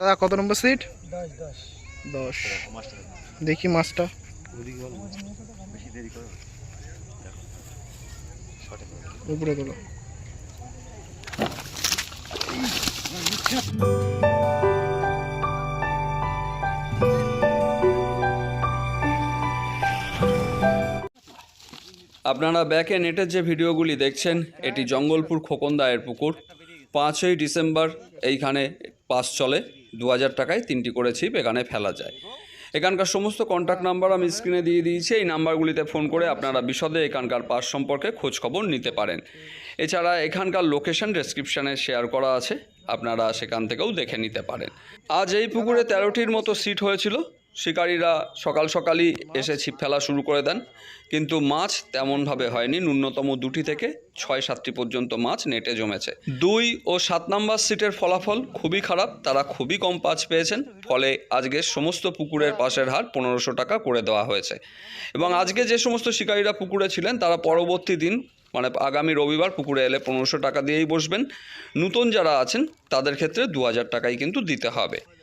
দাদা কত নম্বর সিট? দশ দেখি মাছটা। উপরে তোলো। আপনারা ব্যাকে নেটের যে ভিডিওগুলি দেখছেন এটি জঙ্গলপুর খোকনদায়ের পুকুর। পাঁচই ডিসেম্বর এইখানে পাস চলে। দু হাজার টাকায় তিনটি করে ছিপ এখানে ফেলা যায়। এখানকার সমস্ত কন্ট্যাক্ট নাম্বার আমি স্ক্রিনে দিয়ে দিয়েছি। এই নাম্বারগুলিতে ফোন করে আপনারা বিশদে এখানকার পাস সম্পর্কে খোঁজখবর নিতে পারেন। এছাড়া এখানকার লোকেশন ডেসক্রিপশানে শেয়ার করা আছে। আপনারা সেখান থেকেও দেখে নিতে পারেন। আজ এই পুকুরে তেরোটির মতো সিট হয়েছিল। শিকারীরা সকাল সকালই এসে ছিপ ফেলা শুরু করে দেন। কিন্তু মাছ তেমনভাবে হয়নি। ন্যূনতম দুটি থেকে ছয়, সাতটি পর্যন্ত মাছ নেটে জমেছে। দুই ও সাত নাম্বার সিটের ফলাফল খুবই খারাপ। তারা খুবই কম পাঁচ পেয়েছেন। ফলে আজকে সমস্ত পুকুরের পাশের হার পনেরোশো টাকা করে দেওয়া হয়েছে। এবং আজকে যে সমস্ত শিকারীরা পুকুরে ছিলেন, তারা পরবর্তী দিন মানে আগামী রবিবার পুকুরে এলে পনেরোশো টাকা দিয়েই বসবেন। নতুন যারা আছেন, তাদের ক্ষেত্রে দু হাজার টাকাই কিন্তু দিতে হবে।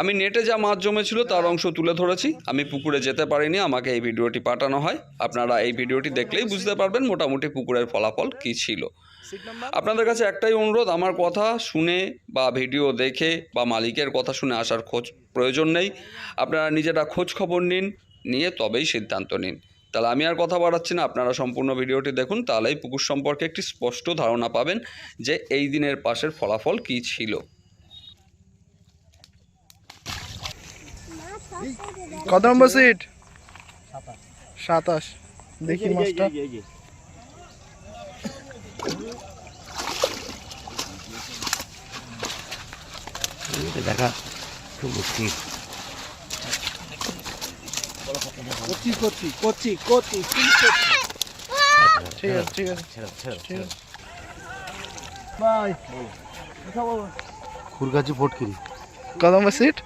আমি নেটে যা মাছ জমেছিল তার অংশ তুলে ধরেছি। আমি পুকুরে যেতে পারিনি আমাকে এই ভিডিওটি পাঠানো হয়। আপনারা এই ভিডিওটি দেখলেই বুঝতে পারবেন মোটামুটি পুকুরের ফলাফল কী ছিল। আপনাদের কাছে একটাই অনুরোধ আমার কথা শুনে বা ভিডিও দেখে বা মালিকের কথা শুনে আসার খোঁজ প্রয়োজন নেই। আপনারা নিজেরা খোঁজ খবর নিন নিয়ে তবেই সিদ্ধান্ত নিন। তাহলে আমি আর কথা বাড়াচ্ছি না আপনারা সম্পূর্ণ ভিডিওটি দেখুন তাহলেই পুকুর সম্পর্কে একটি স্পষ্ট ধারণা পাবেন যে এই দিনের পাশের ফলাফল কী ছিল। কত নম্বর সিট সাতাশ। দেখি মাছটা। দেখা খুব মুশকিল। করছি করছি করছি করছি ঠিক আছে ঠিক আছে। ঠিক খুরগাছি ফটকিরি। সিট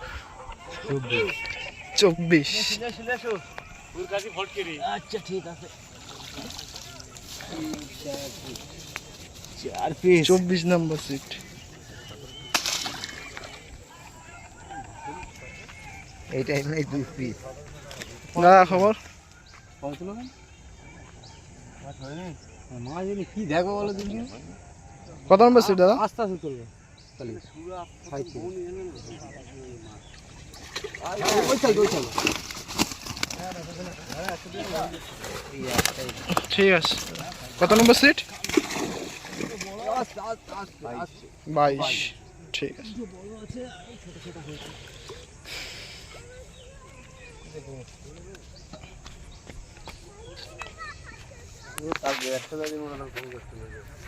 চব্বিশ। আচ্ছা ঠিক আছে। চার পিস চব্বিশ নম্বর সিট এই টাইমে দুই পিস দাদা খবর? মাছ এনে কি দেখো বলো দিন কত নম্বর সিট দাদা? আস্তে আস্তে চলবে ঠিক আছে। কত নম্বর সিট বাইশ। ঠিক আছে।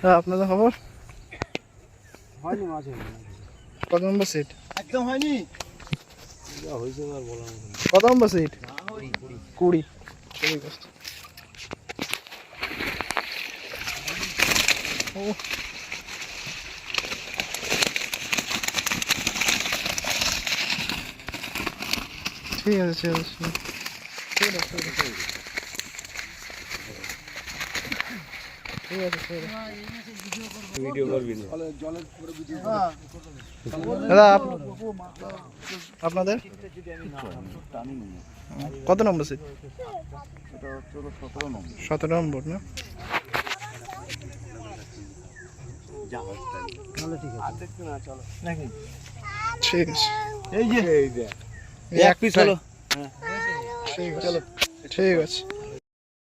হ্যাঁ আপনাদের খবর? হয়নি মাছ কত নম্বর সিট একদম হয়নি। কত নম্বর সিট কুড়ি। আছে। ঠিক আছে ঠিক আছে ঠিক আছে। ঠিক আছে ভিডিও করবি দাদা আপনাদের? কত নম্বর সিট সতেরো নম্বর না? ঠিক আছে। এই যে। এই যে এই এক পিস হলো ঠিক আছে।